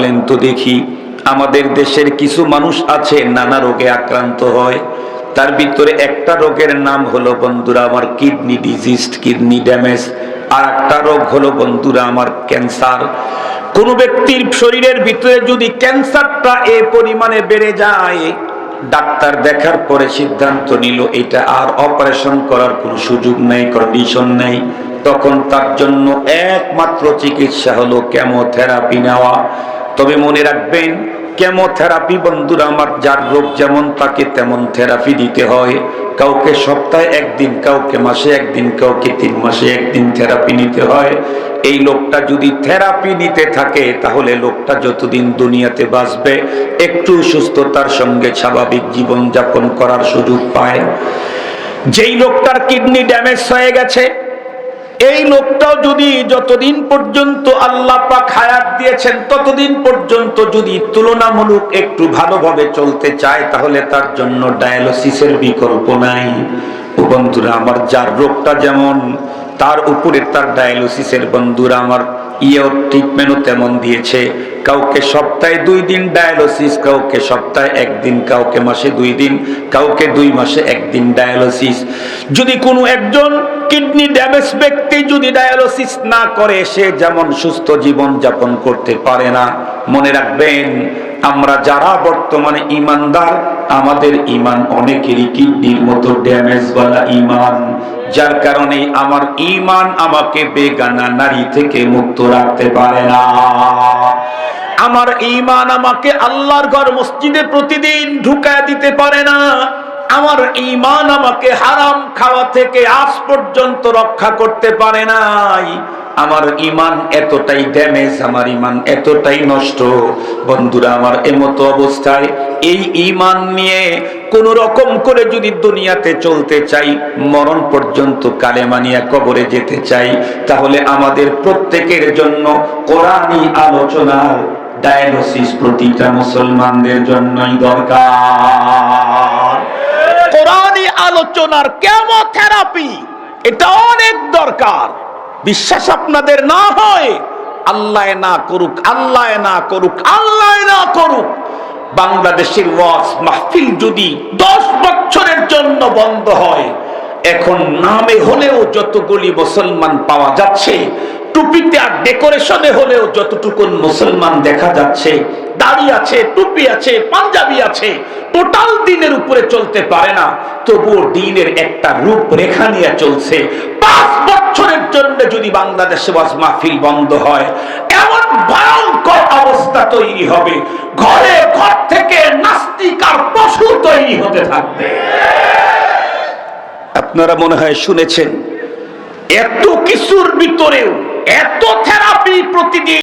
বলেন তো দেখি, আমাদের দেশের কিছু মানুষ আছে, নানা রোগে আক্রান্ত হয়। তার ভিতরে একটা রোগের নাম হলো, বন্ধুরা, আমার কিডনি ডিজিজ কিডনি ড্যামেজ। আর একটা রোগ হলো, বন্ধুরা, আমার ক্যান্সার। কোন ব্যক্তির শরীরের ভিতরে যদি ক্যান্সারটা এ পরিমাণে বেড়ে যায়, ডাক্তার দেখার পরে সিদ্ধান্ত নিল, এটা আর অপারেশন করার কোনো সুযোগ নেই কন্ডিশন নেই। তখন তার জন্য একমাত্র চিকিৎসা হলো কেমোথেরাপি নেওয়া। তবে মনে রাখবেন, কেমোথেরাপি বন্ধুরা আমার যার রোগ যেমন তাকে তেমন থেরাপি দিতে হয়। কাউকে সপ্তাহে একদিন, কাউকে মাসে একদিন, কাউকে তিন মাসে একদিন থেরাপি নিতে হয়। এই লোকটা যদি থেরাপি নিতে থাকে, তাহলে লোকটা যতদিন দুনিয়াতে বাঁচবে, একটু সুস্থতার সঙ্গে স্বাভাবিক জীবন যাপন করার সুযোগ পায়। যেই লোকটার কিডনি ড্যামেজ হয়ে গেছে এই লোকটাও যদি যতদিন পর্যন্ত আল্লাহ পাক হায়াত দিয়েছেন, ততদিন পর্যন্ত যদি তুলনামূলক একটু ভালোভাবে চলতে চায়, তাহলে তার জন্য ডায়ালিসিসের বিকল্প নাই। বন্ধুরা, আমার যার রোগটা যেমন, তার উপরে তার ডায়ালিসিসের বন্ধুরা আমার ইয়ে ট্রিটমেন্টও তেমন দিয়েছে। কাউকে সপ্তাহে দুই দিন কাউকে সপ্তাহে একদিন, কাউকে মাসে দুই দিন, কাউকে দুই মাসে একদিন ডায়ালিসিস যদি কোনো একজন কিডনি ড্যামেজ ব্যক্তি যদি ডায়ালিসিস না করে, সে যেমন সুস্থ জীবন যাপন করতে পারে না। মনে রাখবেন আমরা যারা বর্তমানে ইমানদার, আমাদের ইমান অনেকেরই কিডনির মতো ড্যামেজ বলা ইমান। যার কারণে আমার ইমান আমাকে বেগানা নারী থেকে মুক্ত রাখতে পারে না। আমার ইমান আমাকে আল্লাহর ঘর মসজিদে প্রতিদিন ঢুকায় দিতে পারে না। আমার ইমান আমাকে হারাম খাওয়া থেকে আজ পর্যন্ত রক্ষা করতে পারে নাই। আমার ইমান এতটাই ড্যামেজ আমার ইমান এতটাই নষ্ট। বন্ধুরা, আমার এমতো অবস্থায় এই ইমান নিয়ে কোন রকম করে যদি দুনিয়াতে চলতে চাই, মরণ পর্যন্ত কালেমানিয়া কবরে যেতে চাই, তাহলে আমাদের প্রত্যেকের জন্য কোরআনী আলোচনার ডায়াগনোসিস প্রতিটা মুসলমানদের জন্যই দরকার। আলোচনার কেমোথেরাপি, এটা অনেক দরকার। বিশ্বাস আপনাদের না হয় আল্লাহ না করুক আল্লাহ না করুক আল্লাহ না করুক। বাংলাদেশের ওয়াজ মাহফিল যদি দশ বছরের জন্য বন্ধ হয়, এখন নামে হলেও যতগুলি মুসলমান পাওয়া যাচ্ছে, টুপিতে আর ডেকোরেশনে হলেও যতটুকু মুসলমান দেখা যাচ্ছে, দাড়ি আছে, টুপি আছে, পাঞ্জাবি আছে, টোটাল দিনের উপরে চলতে পারে না। তবুও দিনের একটা রূপ রেখা নিয়ে চলছে। পাঁচ বছরের জন্য যদি বাংলাদেশে ওয়াজ মাহফিল বন্ধ হয়, এমন ভয়ঙ্কর অবস্থা তৈরি হবে। ঘরে ঘর থেকে নাস্তিক আর পশু তৈরি হতে থাকবে। আপনারা মনে হয় শুনেছেন, এত কিছুর ভিতরেও এত থেরাপি প্রতিদিন